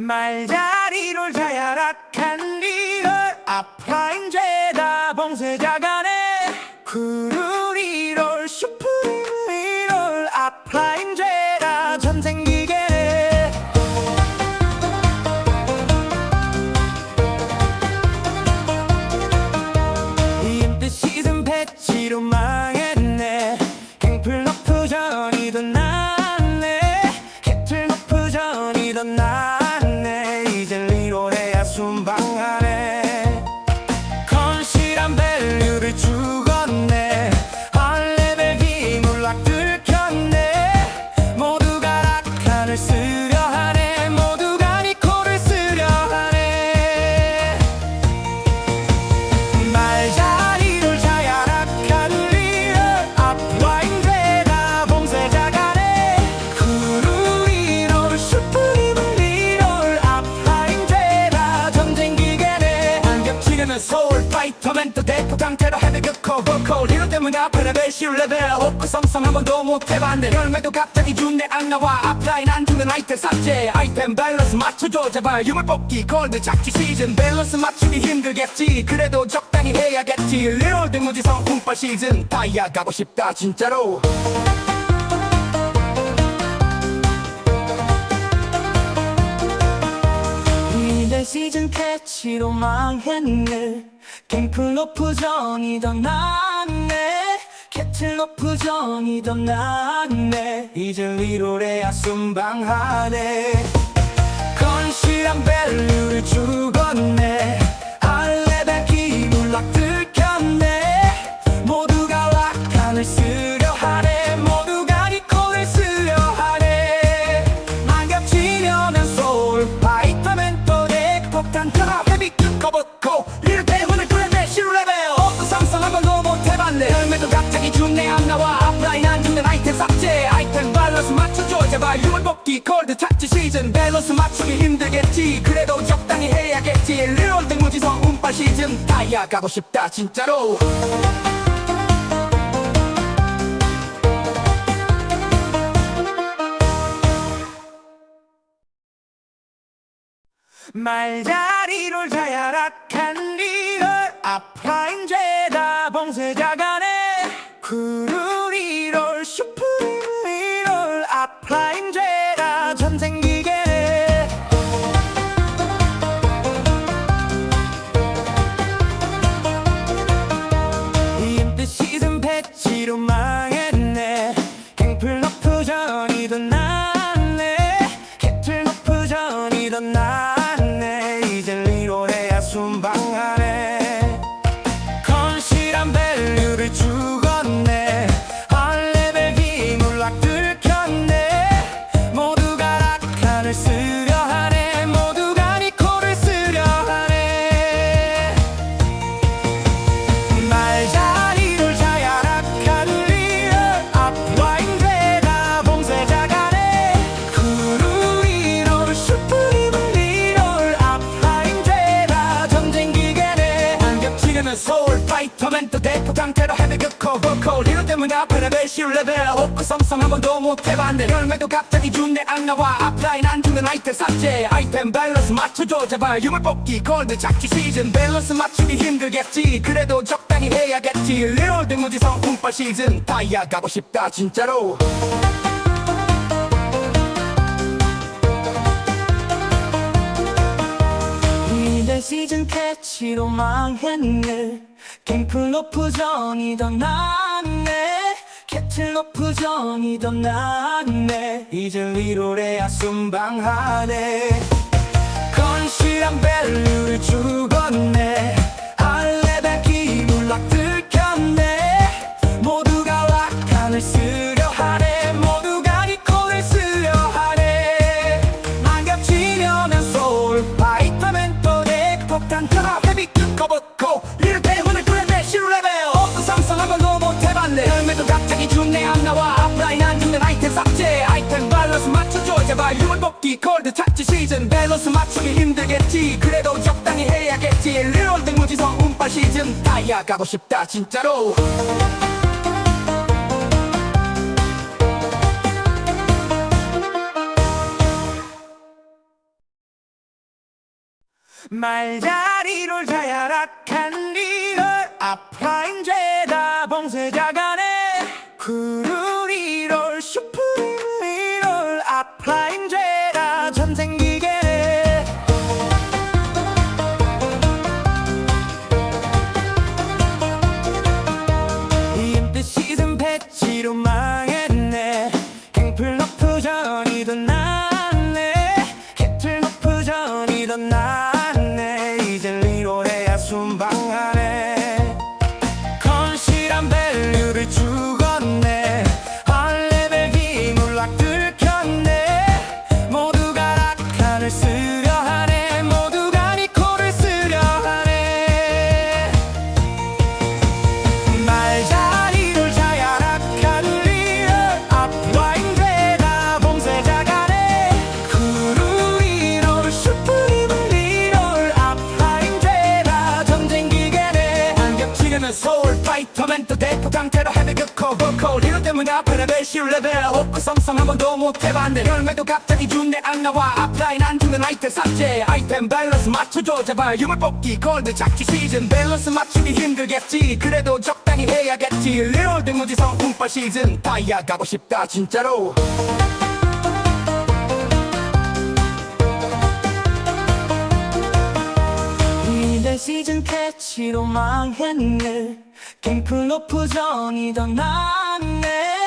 말다리를 자야락한 리얼 앞라인 죄다 봉쇄자간에 레벨 10 레벨 없고 성성 한 번도 못 해봤네. 열매도 갑자기 준내 안 나와. 앞라인 안 주는 아이템 삭제 아이템 밸런스 맞춰줘. 제발 유물 뽑기 골드 작지 시즌. 밸런스 맞추기 힘들겠지. 그래도 적당히 해야겠지. 리얼 등무지성 운빨 시즌. 다이아 가고 싶다 진짜로. 시즌 패치로 망했네. 전이 더 낫네 캐틀로프 전이 더 낫네. 이제 리롤해야 순방하네. 건실한 밸류를 죽었네. 알레벨 기물락 들켰네. 모두가 락한을 쓰려 하네. 모두가 니콜을 쓰려 하네. 안겹치려면 소울 파이터맨 또내 폭탄 드랍 헤비 꺼벗고 리를 대문을 기 골드 찾지 시즌. 밸런스 맞추기 힘들겠지. 그래도 적당히 해야겠지. 리얼 등무지성 운빨 시즌. 다이아 가고 싶다 진짜로. 말다리를 자야락한 리얼. 앞라인 죄다 봉쇄자간에. 구루 문 앞에 레벨 10 레벨 없고 성성 한 번도 못 해봤네. 열매도 갑자기 준내 안 나와. 앞라인 안 주는 아이템 삭제. 아이템 밸런스 맞춰줘. 제발 유물 뽑기 골드 작지 시즌. 밸런스 맞추기 힘들겠지. 그래도 적당히 해야겠지. 리얼 등무지성 운빨 시즌. 다이아 가고 싶다 진짜로 시즌 패치로 망했네. 갱플로프 전이 더 낫네. 캐틀로프 전이 더 낫네. 이제 리롤해야 순방하네. 건실한 밸류를 죽었네 제발 유물 뽑기 골드 찾지 시즌. 밸런스 맞추기 힘들겠지. 그래도 적당히 해야겠지. 리얼 등무지성 운빨 시즌. 다이아 가고 싶다 진짜로. 말다리를 앞에는 배시 레벨 없고 성성 한 번도 못 해봤네. 열매도 갑자기 준내 안 나와. 앞라인 안 주는 아이템 삭제 아이템 밸런스 맞춰줘. 제발 유물 뽑기. 골드 잡기 시즌. 밸런스 맞추기 힘들겠지. 그래도 적당히 해야겠지. 리얼 등무지성 운빨 시즌. 다이아 가고 싶다 진짜로. 이달 시즌 캐치로 망했네. 갱플로프 전이 더 낫네. 캐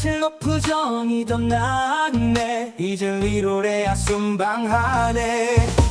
틀로프 전이 더 낫네. 이제 리롤해야 순방하네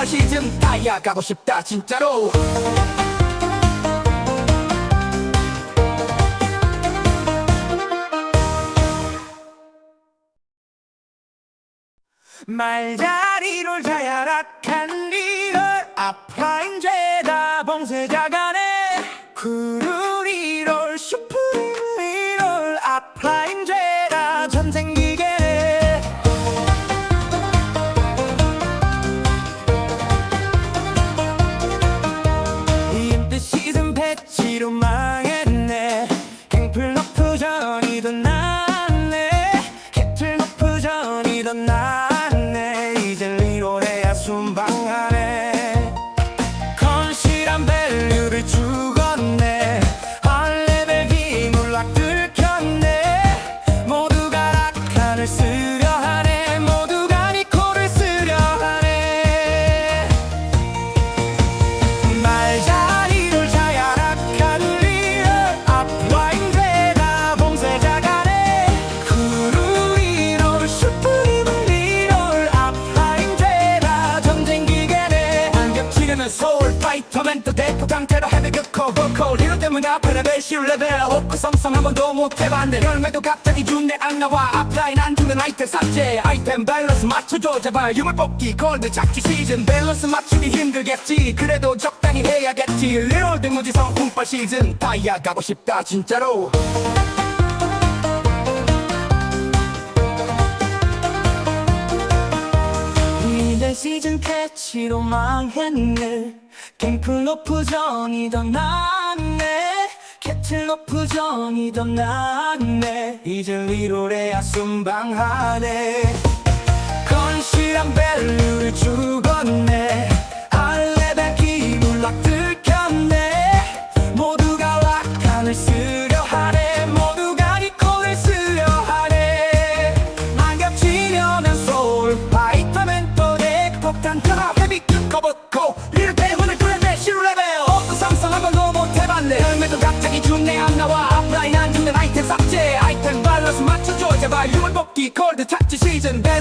운빨 시즌 다이아 가고 싶다 진짜로. 말다리를 자야락한 리얼 앞라인 죄다 봉쇄자간에 구루 리 보컬 이럴 때문 앞에는 배시 레벨 없고 성성 한 번도 못 해봤네. 열매도 갑자기 준내 안 나와. 앞라인 안 주는 아이템 삭제 아이템 밸런스 맞춰줘. 제발 유물 뽑기 골드 잡기 시즌. 밸런스 맞추기 힘들겠지. 그래도 적당히 해야겠지. 리얼 등무지성 운빨 시즌. 다이아 가고 싶다 진짜로. 시즌 캐치로 망했네. 갱플로프 전이 더 낫네 캐틀로프 전이 더 낫네 이제 리롤해야 순방하네. 건실한 밸류를 죽었네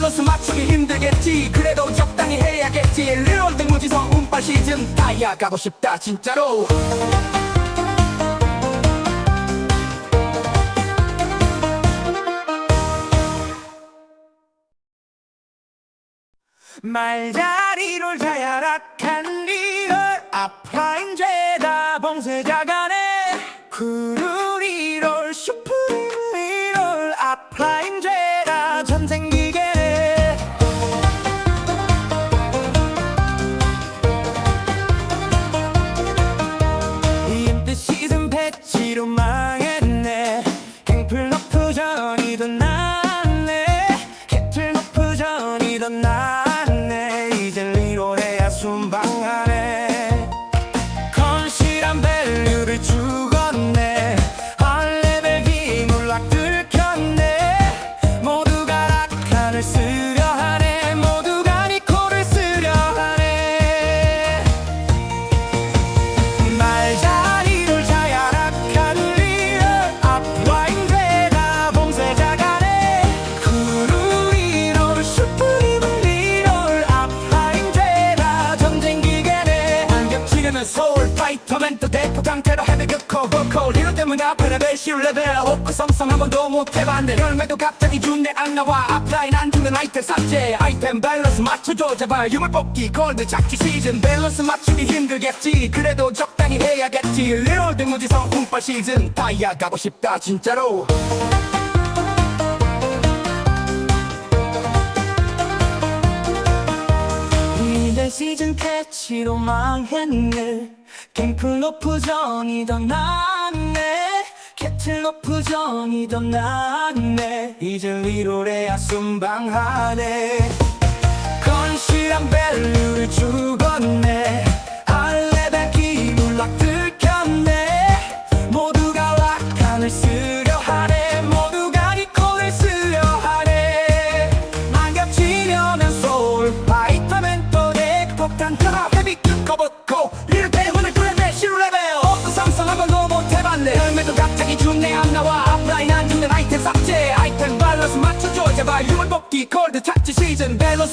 밸런스 맞추기 힘들겠지. 그래도 적당히 해야겠지. 리얼 등무지성 운빨 시즌 다이아 가고 싶다 진짜로. 말다리를 자야락한 리얼 앞라인 죄다 봉쇄자간에. 구 안겹치려면 소울 파이터맨 또 대포 헤비 극코 버코 리롤 때문에 앞에 레벨 실 레벨 호크 성성 한 번도 못해봤네. 열매도 갑자기 준내 안 나와. 앞라인 안 주는 아이템 삭제 아이템 밸런스 맞춰줘. 제발 유물 뽑기 골드 잡기 시즌. 밸런스 맞추기 힘들겠지. 그래도 적당히 해야겠지. 리롤 등 무지성 운빨 시즌. 다이아 가고 싶다 진짜로. 시즌 패치로 망했네. 갱플로프 전이 더 낫네. 캐틀로프 전이 더 낫네. 이제 리롤해야 순방하네. 건실한 밸류를 죽었네. 알레벨 기물락 들켰네. 모두가 락한을 쓰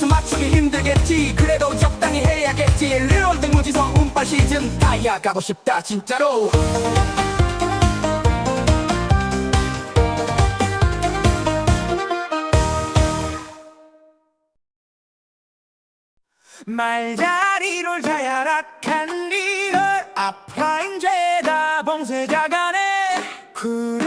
밸런스 맞추기 힘들겠지. 그래도 적당히 해야겠지. 리롤 등 무지성 운빨 시즌 다이아 가고 싶다 진짜로. 말다리를 자야락한 리얼 앞라인 죄다 봉쇄자간에. 구르